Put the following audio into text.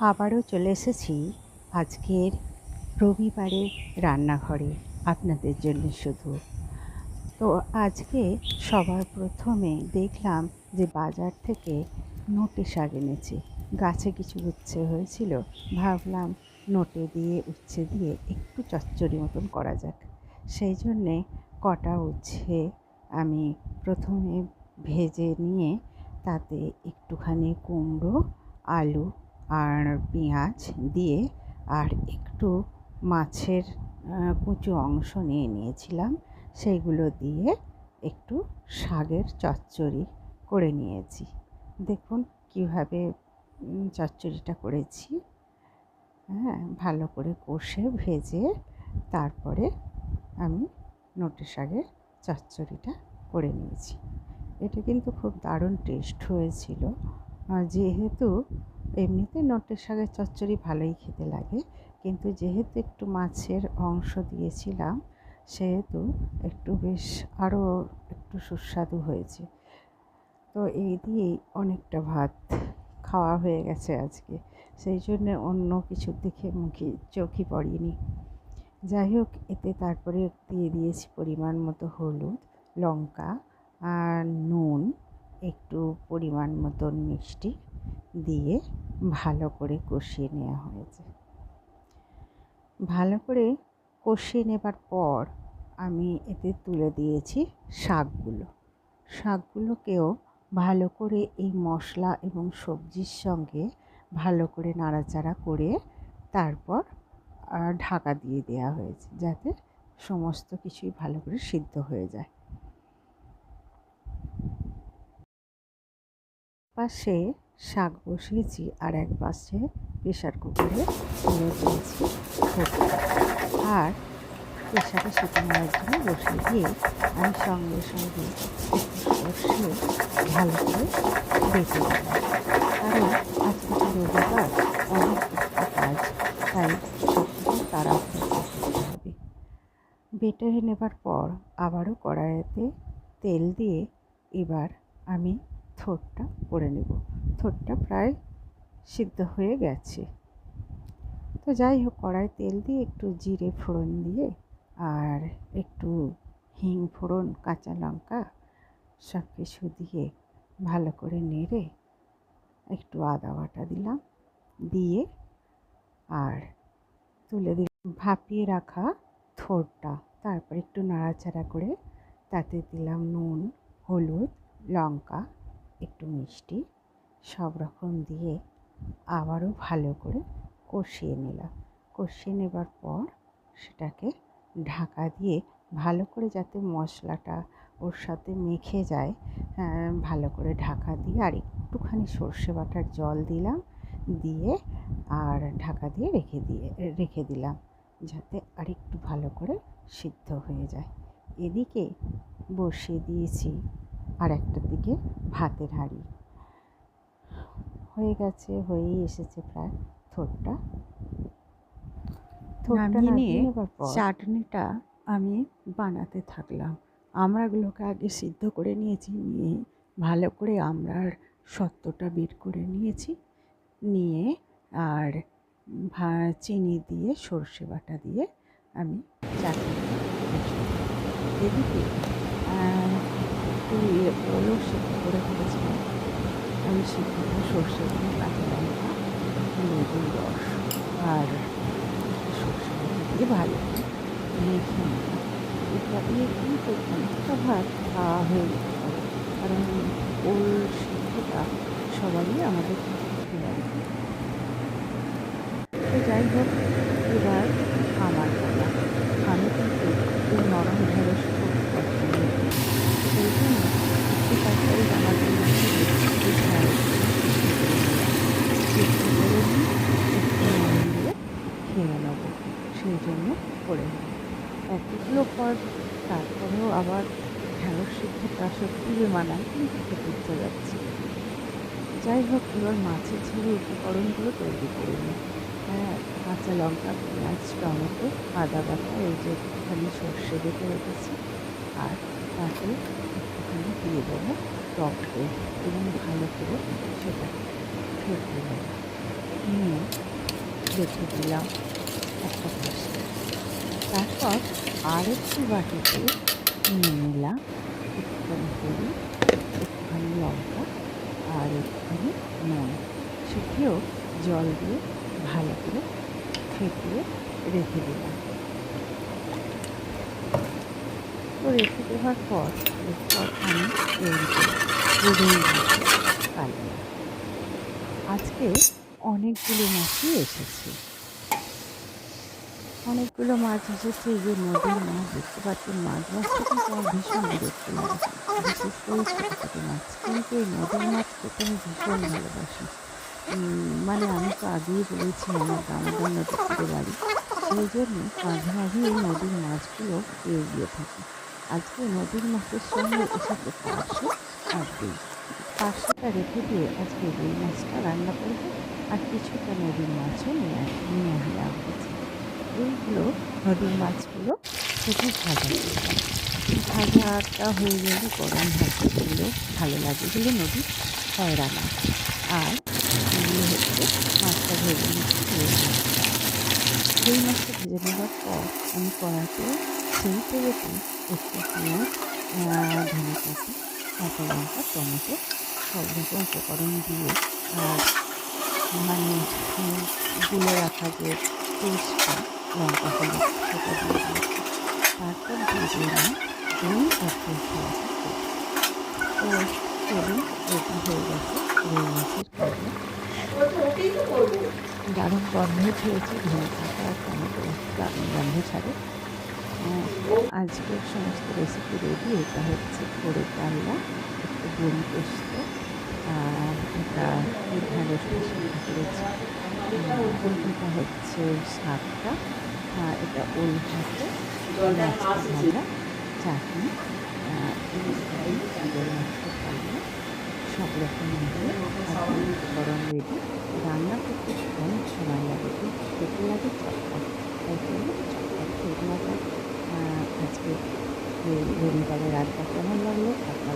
আবারও চলে এসেছি আজকের রবিবারের রান্নাঘরে আপনাদের জন্য শুধু। তো আজকে সবার প্রথমে দেখলাম যে বাজার থেকে নোটে শাক এনেছে। গাছে কিছু উচ্ছে হয়েছিল, ভাবলাম নোটে দিয়ে, উচ্ছে দিয়ে একটু চচ্চড়ি মতন করা যাক। সেই জন্যে কটা উচ্ছে আমি প্রথমে ভেজে নিয়ে তাতে একটুখানি কুমড়ো, আলু আর পেঁয়াজ দিয়ে আর একটু মাছের কুচু অংশ নিয়ে নিয়েছিলাম। সেইগুলো দিয়ে একটু শাকের চচ্চড়ি করে নিয়েছি। দেখুন কীভাবে চচ্চড়িটা করেছি। হ্যাঁ ভালো করে কষে, ভেজে তারপরে আমি নোটে শাকের চচ্চড়িটা করে নিয়েছি। এটা কিন্তু খুব দারুণ টেস্ট হয়েছিল। যেহেতু এমনিতে নটের শাকের চচ্চড়ি ভালোই খেতে লাগে, কিন্তু যেহেতু একটু মাছের অংশ দিয়েছিলাম, সেহেতু একটু বেশ আরও একটু সুস্বাদু হয়েছে। তো এই দিয়েই অনেকটা ভাত খাওয়া হয়ে গেছে আজকে। সেই জন্যে অন্য কিছুর দিকে মুখে চোখই পড়েনি। যাই হোক, এতে তারপরে দিয়ে দিয়েছি পরিমাণ মতো হলুদ, লঙ্কা আর নুন। একটু পরিমাণ মতন মিষ্টি দিয়ে ভালো করে কষিয়ে নেওয়া হয়েছে। ভালো করে কষিয়ে নেবার পর আমি এতে তুলে দিয়েছি শাকগুলো। শাকগুলোকেও ভালো করে এই মশলা এবং সবজির সঙ্গে ভালো করে নাড়াচাড়া করে তারপর ঢাকা দিয়ে দেওয়া হয়েছে যাতে সমস্ত কিছুই ভালো করে সিদ্ধ হয়ে যায়। পাশে শাক বসিয়েছি আর এক পাশে প্রেশার কুকারে তুলে দিয়েছি আর প্রেশারে সিটি মারার জন্য বসিয়ে দিয়ে আমি সঙ্গে সঙ্গে সর্ষে ভালো করে বেটে দিলাম কারণ আজকে তো রবিবার, অনেক কাজ, তাই সব কিছু তাড়াতাড়ি করতে হবে। বেটে নেবার পর আবারও কড়াইতে তেল দিয়ে এবার আমি থোরটা করে নেব। থোরটা প্রায় সিদ্ধ হয়ে গেছে। তো যাই হোক, কড়াই তেল দিয়ে একটু জিরে ফোড়ন দিয়ে আর একটু হিং ফোড়ন, কাঁচা লঙ্কা সব কিছু দিয়ে ভালো করে নেড়ে একটু আদা বাটা দিলাম। দিয়ে আর তুলে দিলাম ভাপিয়ে রাখা থোরটা তারপর একটু নাড়াচাড়া করে তাতে দিলাম নুন, হলুদ, লঙ্কা একটু মিষ্টি সব রকম দিয়ে আবারও ভালো করে কষিয়ে নিলাম। কষিয়ে নেবার পর সেটাকে ঢাকা দিয়ে ভালো করে যাতে মশলাটা ওর সাথে মেখে যায় হ্যাঁ, ভালো করে ঢাকা দিয়ে আর একটুখানি সর্ষে বাটার জল দিলাম দিয়ে আর ঢাকা দিয়ে রেখে দিয়ে রেখে দিলাম যাতে আর একটু ভালো করে সিদ্ধ হয়ে যায়। এদিকে বসিয়ে দিয়েছি আর একটা দিকে ভাতের হাঁড়ি। হয়ে গেছে হয়েই এসেছে প্রায় থোরটা নামিয়ে নিয়ে চাটনিটা আমি বানাতে থাকলাম। আমড়াগুলোকে আগে সিদ্ধ করে নিয়েছি নিয়ে ভালো করে আমড়ার সত্ত্বটা বের করে নিয়েছি। নিয়ে আর চিনি দিয়ে সর্ষে বাটা দিয়ে আমি চাটনি এদিকে একটু ওলও সিদ্ধ করে ফেলেছিলাম আমি সিদ্ধ সর্ষে দিয়ে কাঁচা লঙ্কা লেবুর রস আর সর্ষে দিয়ে ভালো নিলাম। এটা দিয়ে কিন্তু অনেকটা ভাত খাওয়া হয়ে যেতে পারে, কারণ ওল সিদ্ধটা সবারই আমাদের যাই হোক, এবার আমার পালা আমি কিন্তু একটু নরম ঢেঁড়স খুব পছন্দ সেই জন্য একটু তরকারি আমার জন্য একটু করে দিয়ে খেয়ে নেব সেই জন্য করে নেব এতগুলো পর তারপরেও আবার ঢ্যাঁড়স সিদ্ধটা সত্যি যে মানায়, কিন্তু খেতে যাচ্ছে যাই হোক, এবার মাছের ঝুড়ি উপকরণগুলো তৈরি করে নিই। হ্যাঁ কাঁচা লঙ্কা, পেঁয়াজ, টমেটো, আদা বাটা, এই যে একটুখানি সর্ষে বেটে রেখেছি। আর তাতে একটুখানি দিয়ে দেবো টক দই এবং ভালো করে সেটা ফেটে দেবো নিয়ে রেখে দিলাম একটা পাশে। তারপর আর আরেকটি বাটিতে নিলাম একটুখানি হলুদ, একটুখানি লঙ্কা আর একটুখানি নুন। সেটিও জল দিয়ে ভালো করে ফেটিয়ে রেখে দিলাম। তো রেখে দেওয়ার পর, এরপর আমি করি আজকে অনেকগুলো মাছই এসেছে। অনেকগুলো মাছ এসেছে যে নদীর মাছ দেখতে পাচ্ছেন, মাছ মাছটা কিন্তু আমার ভীষণ বিরক্ত লাগে বিশেষ করে ছোটো ছোটো মাছ, কিন্তু এই নদীর মাছ খেতে আমি ভীষণ ভালোবাসি। মানে আমি তো আগেই বলেছি আমার দামোদর নদীর তীরে বাড়ি, সেই জন্য মাঝে মাঝে এই নদীর মাছগুলো পেয়ে গিয়ে থাকি। আজকে নদীর মাছের সঙ্গে এসেছে পার্শে আর দুই। পার্শটা রেখে দিয়ে আজকে রুই মাছটা রান্না করব, আর কিছুটা নদীর মাছও নিয়ে আস- নিয়ে আসলাম হয়েছে এইগুলো নদীর মাছগুলো শুধু ভাজা। ভাজাটা হয়ে গেলে গরম ভাজাগুলো ভালো লাগে এগুলো নদীর খয়রা মাছ। আর এগুলো হচ্ছে মাছটা ভেজে নিচ্ছি। রুই মাছটা ভেজে নেওয়ার পর আমি কড়াতে সেই তেলেতে একটু পেঁয়াজ ধনে পাতা কাঁচা লঙ্কা টমেটো সব রকম উপকরণ দিয়ে আর মানে উম, গুলে রাখা যে পেস্টটা তারপর দিয়ে দিলাম হয়ে গেছে রুই দারুণ গন্ধ খেয়েছি ধনে পাতা আর গন্ধ ছাড়ে আজকের সমস্ত রেসিপি রেডি এটা হচ্ছে করে কাল্লা একটু বড়ি পোস্ত আর এটা ঢ্যাঁড়স সিদ্ধ করেছি উম, এটা হচ্ছে শাকটা আর এটা ওল ভাতে ভাজা চাটনি। সব রকম উপকরণ রেডি রান্না করতে অনেক সময় লাগে কিন্তু খেতে লাগে চটপট। তাই জন্য চটপট খেয়ে নেওয়া আজকে এই রবিবারে রাতটা কেমন লাগল আপনারা